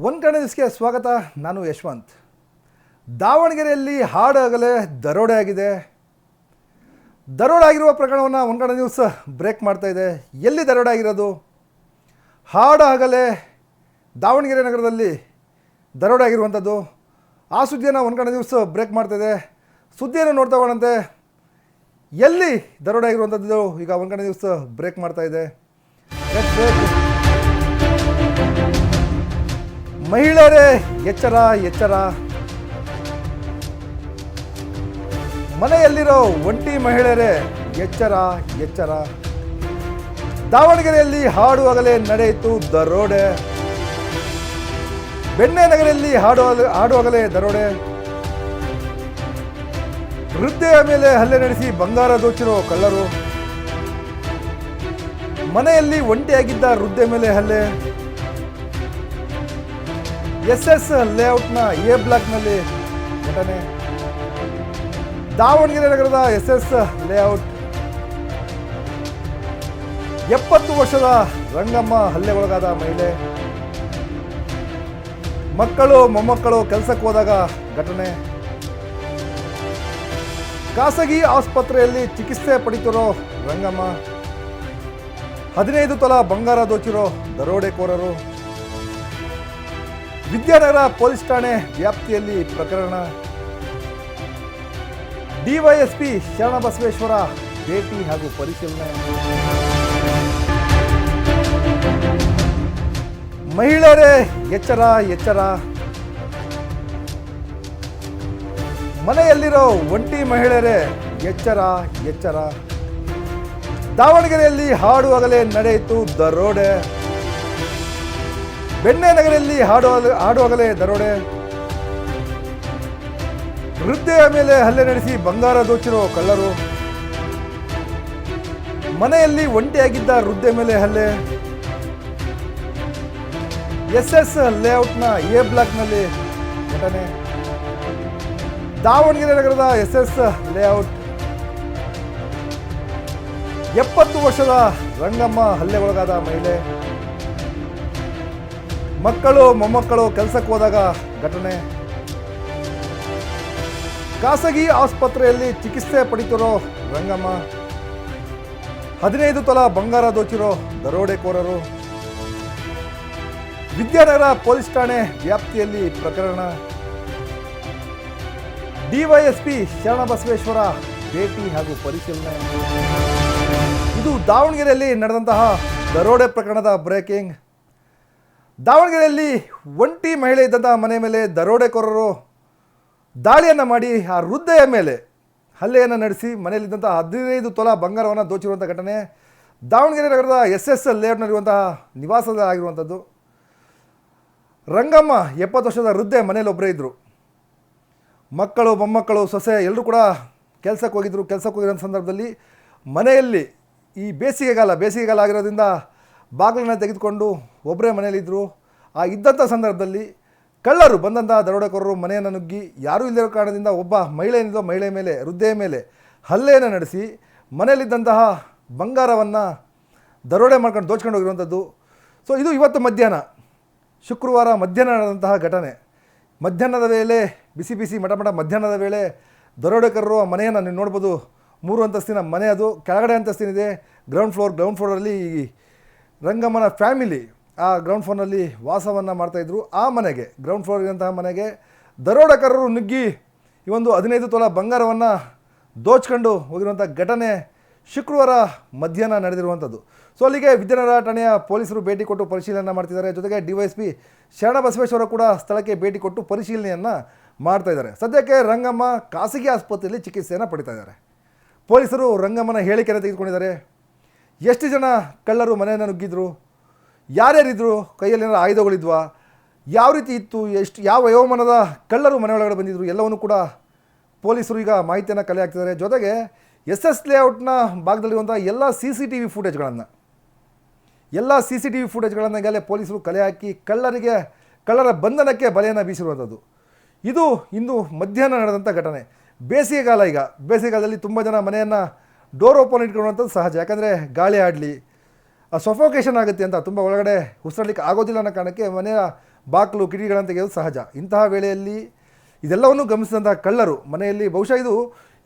One ಕಡೆ ಸ್ವಾಗತ. ನಾನು ಯಶವಂತ್. ದಾವಣಗೆರೆಯಲ್ಲಿ ಹಾಡಾಗಲೇ ದರೋಡೆ ಆಗಿದೆ. ದರೋಡೆ ಆಗಿರುವ ಪ್ರಕರಣವನ್ನು ಒಂದು ಕಡೆ ನ್ಯೂಸ್ ಬ್ರೇಕ್ ಮಾಡ್ತಾ ಇದೆ. ಎಲ್ಲಿ ದರೋಡೆ ಆಗಿರೋದು? ಹಾಡಾಗಲೇ ದಾವಣಗೆರೆ ನಗರದಲ್ಲಿ ದರೋಡೆ ಆಗಿರುವಂಥದ್ದು ಆ ಸುದ್ದಿಯನ್ನು ಒಂದು ಕಡೆ ನ್ಯೂಸ್ ಬ್ರೇಕ್ ಮಾಡ್ತಾ ಇದೆ. ಸುದ್ದಿಯನ್ನು ನೋಡ್ತಾ ಹೋಗೋಣಂತೆ. ಎಲ್ಲಿ ದರೋಡೆ ಆಗಿರುವಂಥದ್ದು ಈಗ ಒಂದು ಕಡೆ ನ್ಯೂಸ್ ಬ್ರೇಕ್ ಮಾಡ್ತಾ ಇದೆ. ಮಹಿಳೆಯರೇ, ಎಚ್ಚರ ಎಚ್ಚರ. ಮನೆಯಲ್ಲಿರೋ ಒಂಟಿ ಮಹಿಳೆಯರೇ, ಎಚ್ಚರ ಎಚ್ಚರ. ದಾವಣಗೆರೆಯಲ್ಲಿ ಹಾಡುವಾಗಲೇ ನಡೆಯಿತು ದರೋಡೆ. ಬೆಣ್ಣೆ ನಗರಲ್ಲಿ ಹಾಡುವ ಹಾಡುವಾಗಲೇ ದರೋಡೆ. ವೃದ್ಧೆಯ ಮೇಲೆ ಹಲ್ಲೆ ನಡೆಸಿ ಬಂಗಾರ ದೋಚಿರೋ ಕಳ್ಳರು. ಮನೆಯಲ್ಲಿ ಒಂಟಿಯಾಗಿದ್ದ ವೃದ್ಧೆ ಮೇಲೆ ಹಲ್ಲೆ. ಎಸ್ ಎಸ್ ಲೇಔಟ್ನ ಎ ಬ್ಲಾಕ್ನಲ್ಲಿ ಘಟನೆ. ದಾವಣಗೆರೆ ನಗರದ ಎಸ್ ಎಸ್ ಲೇಔಟ್. ಎಪ್ಪತ್ತು ವರ್ಷದ ರಂಗಮ್ಮ ಹಲ್ಲೆ ಒಳಗಾದ ಮಹಿಳೆ. ಮಕ್ಕಳು, ಮೊಮ್ಮಕ್ಕಳು ಕೆಲಸಕ್ಕೆ ಹೋದಾಗ ಘಟನೆ. ಖಾಸಗಿ ಆಸ್ಪತ್ರೆಯಲ್ಲಿ ಚಿಕಿತ್ಸೆ ಪಡಿತಿರೋ ರಂಗಮ್ಮ. ಹದಿನೈದು ತಲ ಬಂಗಾರ ದೋಚಿರೋ ದರೋಡೆಕೋರರು. ವಿದ್ಯಾನಗರ ಪೊಲೀಸ್ ಠಾಣೆ ವ್ಯಾಪ್ತಿಯಲ್ಲಿ ಪ್ರಕರಣ. ಡಿವೈಎಸ್ಪಿ ಶರಣಬಸವೇಶ್ವರ ಭೇಟಿ ಹಾಗೂ ಪರಿಶೀಲನೆ. ಮಹಿಳೆಯರೇ, ಎಚ್ಚರ ಎಚ್ಚರ. ಮನೆಯಲ್ಲಿರೋ ಒಂಟಿ ಮಹಿಳೆಯರೇ, ಎಚ್ಚರ ಎಚ್ಚರ. ದಾವಣಗೆರೆಯಲ್ಲಿ ಹಾಡುವಾಗಲೇ ನಡೆಯಿತು ದರೋಡೆ ಬೆಣ್ಣೆ ನಗರಲ್ಲಿ ಹಾಡುವ ಹಾಡುವಾಗಲೇ ದರೋಡೆ. ವೃದ್ಧೆಯ ಮೇಲೆ ಹಲ್ಲೆ ನಡೆಸಿ ಬಂಗಾರ ದೋಚಿರೋ ಕಳ್ಳರು. ಮನೆಯಲ್ಲಿ ಒಂಟಿಯಾಗಿದ್ದ ವೃದ್ಧೆ ಮೇಲೆ ಹಲ್ಲೆ. ಎಸ್ ಎಸ್ ಲೇಔಟ್ನ ಎ ಬ್ಲಾಕ್ನಲ್ಲಿ ಘಟನೆ. ದಾವಣಗೆರೆ ನಗರದ ಎಸ್ ಎಸ್ ಲೇಔಟ್. ಎಪ್ಪತ್ತು ವರ್ಷದ ರಂಗಮ್ಮ ಹಲ್ಲೆಗೊಳಗಾದ ಮಹಿಳೆ. ಮಕ್ಕಳು, ಮೊಮ್ಮಕ್ಕಳು ಕೆಲಸಕ್ಕೆ ಹೋದಾಗ ಘಟನೆ. ಖಾಸಗಿ ಆಸ್ಪತ್ರೆಯಲ್ಲಿ ಚಿಕಿತ್ಸೆ ಪಡಿತಿರೋ ರಂಗಮ್ಮ. ಹದಿನೈದು ತಲ ಬಂಗಾರ ದೋಚಿರೋ ದರೋಡೆಕೋರರು. ವಿದ್ಯಾನಗರ ಪೊಲೀಸ್ ಠಾಣೆ ವ್ಯಾಪ್ತಿಯಲ್ಲಿ ಪ್ರಕರಣ. ಡಿವೈಎಸ್ಪಿ ಶರಣಬಸವೇಶ್ವರ ಭೇಟಿ ಹಾಗೂ ಪರಿಶೀಲನೆ. ಇದು ದಾವಣಗೆರೆಯಲ್ಲಿ ನಡೆದಂತಹ ದರೋಡೆ ಪ್ರಕರಣದ ಬ್ರೇಕಿಂಗ್. ದಾವಣಗೆರೆಯಲ್ಲಿ ಒಂಟಿ ಮಹಿಳೆ ಇದ್ದಂಥ ಮನೆ ಮೇಲೆ ದರೋಡೆಕೋರರು ದಾಳಿಯನ್ನು ಮಾಡಿ ಆ ವೃದ್ಧೆಯ ಮೇಲೆ ಹಲ್ಲೆಯನ್ನು ನಡೆಸಿ ಮನೆಯಲ್ಲಿದ್ದಂಥ ಹದಿನೈದು ತೊಲ ಬಂಗಾರವನ್ನು ದೋಚಿರುವಂಥ ಘಟನೆ ದಾವಣಗೆರೆ ನಗರದ ಎಸ್ ಎಸ್ ಎಲ್ ಲೇಔಟ್ನಲ್ಲಿರುವಂತಹ ನಿವಾಸದ ಆಗಿರುವಂಥದ್ದು. ರಂಗಮ್ಮ ಎಪ್ಪತ್ತು ವರ್ಷದ ವೃದ್ಧೆ ಮನೇಲಿ ಒಬ್ಬರೇ ಇದ್ದರು ಮಕ್ಕಳು, ಮೊಮ್ಮಕ್ಕಳು, ಸೊಸೆ ಎಲ್ಲರೂ ಕೂಡ ಕೆಲಸಕ್ಕೆ ಹೋಗಿದ್ರು. ಕೆಲಸಕ್ಕೆ ಹೋಗಿರೋ ಸಂದರ್ಭದಲ್ಲಿ ಮನೆಯಲ್ಲಿ ಈ ಬೇಸಿಗೆಗಾಲ ಬೇಸಿಗೆಗಾಲ ಆಗಿರೋದ್ರಿಂದ ಬಾಗಿಲನ್ನ ತೆಗೆದುಕೊಂಡು ಒಬ್ಬರೇ ಮನೆಯಲ್ಲಿದ್ದರು ಆ ಇದ್ದಂಥ ಸಂದರ್ಭದಲ್ಲಿ ಕಳ್ಳರು ಬಂದಂಥ ದರೋಡೆಕೋರರು ಮನೆಯನ್ನು ನುಗ್ಗಿ ಯಾರೂ ಇಲ್ಲದಿರೋ ಕಾರಣದಿಂದ ಒಬ್ಬ ಮಹಿಳೆ ಏನಿದೋ ಮಹಿಳೆ ಮೇಲೆ ವೃದ್ಧೆಯ ಮೇಲೆ ಹಲ್ಲೆಯನ್ನು ನಡೆಸಿ ಮನೆಯಲ್ಲಿದ್ದಂತಹ ಬಂಗಾರವನ್ನು ದರೋಡೆ ಮಾಡ್ಕೊಂಡು ದೋಚ್ಕೊಂಡು ಹೋಗಿರುವಂಥದ್ದು. ಸೊ ಇದು ಇವತ್ತು ಮಧ್ಯಾಹ್ನ, ಶುಕ್ರವಾರ ಮಧ್ಯಾಹ್ನ ನಡೆದಂತಹ ಘಟನೆ. ಮಧ್ಯಾಹ್ನದ ವೇಳೆ, ಬಿಸಿ ಬಿಸಿ ಮಟ ಮಠ ಮಧ್ಯಾಹ್ನದ ವೇಳೆ ದರೋಡೆಕರರು ಆ ಮನೆಯನ್ನು ನೀವು ನೋಡ್ಬೋದು. ಮೂರು ಅಂತಸ್ತಿನ ಮನೆ ಅದು, ಕೆಳಗಡೆ ಅಂತಸ್ತಿನಿದೆ. ಗ್ರೌಂಡ್ ಫ್ಲೋರ್ ಗ್ರೌಂಡ್ ಫ್ಲೋರಲ್ಲಿ ಈ ರಂಗಮ್ಮನ ಫ್ಯಾಮಿಲಿ ಆ ಗ್ರೌಂಡ್ ಫ್ಲೋರ್ನಲ್ಲಿ ವಾಸವನ್ನು ಮಾಡ್ತಾಯಿದ್ರು ಆ ಮನೆಗೆ ಗ್ರೌಂಡ್ ಫ್ಲೋರ್ ಇರುವಂತಹ ಮನೆಗೆ ದರೋಡೆಕರರು ನುಗ್ಗಿ ಈ ಒಂದು ಹದಿನೈದು ತೊಲ ಬಂಗಾರವನ್ನು ದೋಚ್ಕೊಂಡು ಹೋಗಿರುವಂಥ ಘಟನೆ ಶುಕ್ರವಾರ ಮಧ್ಯಾಹ್ನ ನಡೆದಿರುವಂಥದ್ದು. ಸೊ ಅಲ್ಲಿಗೆ ವಿದ್ಯಾನಗರ ಠಾಣೆಯ ಪೊಲೀಸರು ಭೇಟಿ ಕೊಟ್ಟು ಪರಿಶೀಲನೆ ಮಾಡ್ತಿದ್ದಾರೆ. ಜೊತೆಗೆ ಡಿವೈಎಸ್ಪಿ ಶರಣಬಸವೇಶ್ವರ ಕೂಡ ಸ್ಥಳಕ್ಕೆ ಭೇಟಿ ಕೊಟ್ಟು ಪರಿಶೀಲನೆಯನ್ನು ಮಾಡ್ತಾ ಇದ್ದಾರೆ. ಸದ್ಯಕ್ಕೆ ರಂಗಮ್ಮ ಖಾಸಗಿ ಆಸ್ಪತ್ರೆಯಲ್ಲಿ ಚಿಕಿತ್ಸೆಯನ್ನು ಪಡಿತಾ ಇದ್ದಾರೆ. ಪೊಲೀಸರು ರಂಗಮ್ಮನ ಹೇಳಿಕೆಯನ್ನು ತೆಗೆದುಕೊಂಡಿದ್ದಾರೆ. ಎಷ್ಟು ಜನ ಕಳ್ಳರು ಮನೆಯನ್ನು ನುಗ್ಗಿದ್ರು? ಯಾರ್ಯಾರಿದ್ರು? ಕೈಯಲ್ಲಿ ಏನಾರು ಆಯುಧಗಳಿದ್ವಾ? ಯಾವ ರೀತಿ ಇತ್ತು? ಎಷ್ಟು, ಯಾವ ವಯೋಮಾನದ ಕಳ್ಳರು ಮನೆಯೊಳಗಡೆ ಬಂದಿದ್ರು? ಎಲ್ಲವನ್ನು ಕೂಡ ಪೊಲೀಸರು ಈಗ ಮಾಹಿತಿಯನ್ನು ಕಲೆ ಹಾಕ್ತಿದ್ದಾರೆ. ಜೊತೆಗೆ ಎಸ್ ಎಸ್ ಲೇಔಟ್ನ ಭಾಗದಲ್ಲಿರುವಂಥ ಎಲ್ಲ ಸಿ ಸಿ ಟಿ ವಿ ಫುಟೇಜ್ಗಳನ್ನು, ಎಲ್ಲ ಸಿ ಸಿ ಟಿ ವಿ ಫುಟೇಜ್ಗಳನ್ನು ಈಗಲೇ ಪೊಲೀಸರು ಕಲೆ ಹಾಕಿ ಕಳ್ಳರಿಗೆ, ಕಳ್ಳರ ಬಂಧನಕ್ಕೆ ಬಲೆಯನ್ನು ಬೀಸಿರುವಂಥದ್ದು. ಇದು ಇಂದು ಮಧ್ಯಾಹ್ನ ನಡೆದಂಥ ಘಟನೆ. ಬೇಸಿಗೆಗಾಲ ಈಗ. ಬೇಸಿಗೆಗಾಲದಲ್ಲಿ ತುಂಬ ಜನ ಮನೆಯನ್ನು ಡೋರ್ ಓಪನ್ ಇಟ್ಕೊಳ್ಳುವಂಥದ್ದು ಸಹಜ. ಯಾಕಂದರೆ ಗಾಳಿ ಆಡಲಿ ಸೊಫೋಕೇಶನ್ ಆಗುತ್ತೆ ಅಂತ ತುಂಬ ಒಳಗಡೆ ಉಸಿರಾಡಲಿಕ್ಕೆ ಆಗೋದಿಲ್ಲ ಅನ್ನೋ ಕಾರಣಕ್ಕೆ ಮನೆಯ ಬಾಗಿಲು, ಕಿಟಕಿಗಳನ್ನು ತೆಗೆಯೋದು ಸಹಜ. ಇಂತಹ ವೇಳೆಯಲ್ಲಿ ಇದೆಲ್ಲವನ್ನು ಗಮನಿಸಿದಂಥ ಕಳ್ಳರು ಮನೆಯಲ್ಲಿ, ಬಹುಶಃ ಇದು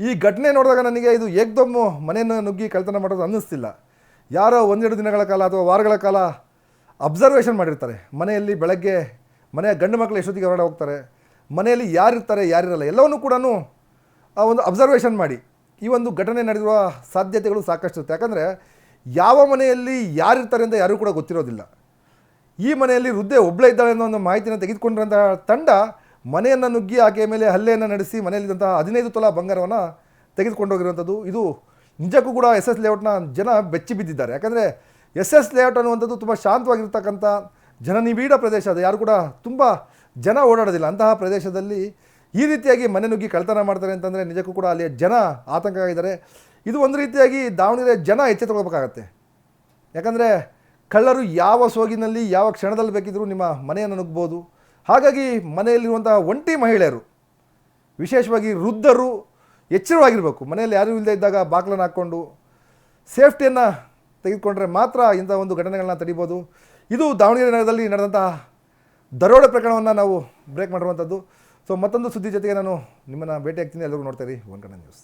ಈ ಘಟನೆ ನೋಡಿದಾಗ ನನಗೆ ಇದು ಏಕ್ದೊಮ್ಮು ಮನೆಯನ್ನು ನುಗ್ಗಿ ಕಳ್ತನ ಮಾಡೋದು ಅನ್ನಿಸ್ತಿಲ್ಲ. ಯಾರೋ ಒಂದೆರಡು ದಿನಗಳ ಕಾಲ ಅಥವಾ ವಾರಗಳ ಕಾಲ ಅಬ್ಸರ್ವೇಷನ್ ಮಾಡಿರ್ತಾರೆ. ಮನೆಯಲ್ಲಿ ಬೆಳಗ್ಗೆ ಮನೆಯ ಗಂಡು ಮಕ್ಕಳು ಎಷ್ಟೊತ್ತಿಗೆ ಹೊರಗಡೆ ಹೋಗ್ತಾರೆ, ಮನೆಯಲ್ಲಿ ಯಾರಿರ್ತಾರೆ, ಯಾರಿರಲ್ಲ, ಎಲ್ಲವನ್ನೂ ಕೂಡ ಒಂದು ಅಬ್ಸರ್ವೇಷನ್ ಮಾಡಿ. ಈ ಒಂದು ಘಟನೆ ನಡೆದಿರುವ ಸಾಧ್ಯತೆಗಳು ಸಾಕಷ್ಟು ಇರುತ್ತೆ. ಯಾಕಂದರೆ ಯಾವ ಮನೆಯಲ್ಲಿ ಯಾರಿರ್ತಾರೆ ಅಂತ ಯಾರೂ ಕೂಡ ಗೊತ್ತಿರೋದಿಲ್ಲ. ಈ ಮನೆಯಲ್ಲಿ ವೃದ್ಧೆ ಒಬ್ಬಳೇ ಇದ್ದಾಳೆ ಅನ್ನೋ ಒಂದು ಮಾಹಿತಿಯನ್ನು ತೆಗೆದುಕೊಂಡಿರೋಂಥ ತಂಡ ಮನೆಯನ್ನು ನುಗ್ಗಿ ಆಕೆಯ ಮೇಲೆ ಹಲ್ಲೆಯನ್ನು ನಡೆಸಿ ಮನೆಯಲ್ಲಿದ್ದಂತಹ ಹದಿನೈದು ತೊಲ ಬಂಗಾರವನ್ನು ತೆಗೆದುಕೊಂಡೋಗಿರುವಂಥದ್ದು. ಇದು ನಿಜಕ್ಕೂ ಕೂಡ ಎಸ್ ಎಸ್ ಲೇಔಟ್ನ ಜನ ಬೆಚ್ಚಿ ಬಿದ್ದಿದ್ದಾರೆ. ಯಾಕಂದರೆ ಎಸ್ ಎಸ್ ಲೇಔಟ್ ಅನ್ನುವಂಥದ್ದು ತುಂಬ ಶಾಂತವಾಗಿರ್ತಕ್ಕಂಥ ಜನನಿಬಿಡ ಪ್ರದೇಶ. ಅದು ಯಾರು ಕೂಡ ತುಂಬ ಜನ ಓಡಾಡೋದಿಲ್ಲ. ಅಂತಹ ಪ್ರದೇಶದಲ್ಲಿ ಈ ರೀತಿಯಾಗಿ ಮನೆ ನುಗ್ಗಿ ಕಳ್ತನ ಮಾಡ್ತಾರೆ ಅಂತಂದರೆ ನಿಜಕ್ಕೂ ಕೂಡ ಅಲ್ಲಿಯ ಜನ ಆತಂಕ ಆಗಿದ್ದಾರೆ ಇದು ಒಂದು ರೀತಿಯಾಗಿ ದಾವಣಗೆರೆ ಜನ ಎಚ್ಚೆತ್ತುಕೊಳ್ಬೇಕಾಗತ್ತೆ ಯಾಕಂದರೆ ಕಳ್ಳರು ಯಾವ ಸೋಗಿನಲ್ಲಿ ಯಾವ ಕ್ಷಣದಲ್ಲಿ ಬೇಕಿದ್ದರೂ ನಿಮ್ಮ ಮನೆಯನ್ನು ನುಗ್ಬೋದು. ಹಾಗಾಗಿ ಮನೆಯಲ್ಲಿರುವಂಥ ಒಂಟಿ ಮಹಿಳೆಯರು, ವಿಶೇಷವಾಗಿ ವೃದ್ಧರು ಎಚ್ಚರವಾಗಿರಬೇಕು. ಮನೆಯಲ್ಲಿ ಯಾರೂ ಇಲ್ಲದೆ ಇದ್ದಾಗ ಬಾಗಿಲನ್ನು ಹಾಕ್ಕೊಂಡು ಸೇಫ್ಟಿಯನ್ನು ತೆಗೆದುಕೊಂಡ್ರೆ ಮಾತ್ರ ಇಂಥ ಒಂದು ಘಟನೆಗಳನ್ನ ತಡಿಬೋದು. ಇದು ದಾವಣಗೆರೆ ನಗರದಲ್ಲಿ ನಡೆದಂತಹ ದರೋಡೆ ಪ್ರಕರಣವನ್ನು ನಾವು ಬ್ರೇಕ್ ಮಾಡಿರುವಂಥದ್ದು. ಸೊ ಮತ್ತೊಂದು ಸುದ್ದಿ ಜೊತೆಗೆ ನಾನು ನಿಮ್ಮನ್ನು ಭೇಟಿ ಆಗ್ತೀನಿ ಎಲ್ಲರಿಗೂ ನೋಡ್ತಾ ಇರಿ. One Kannada news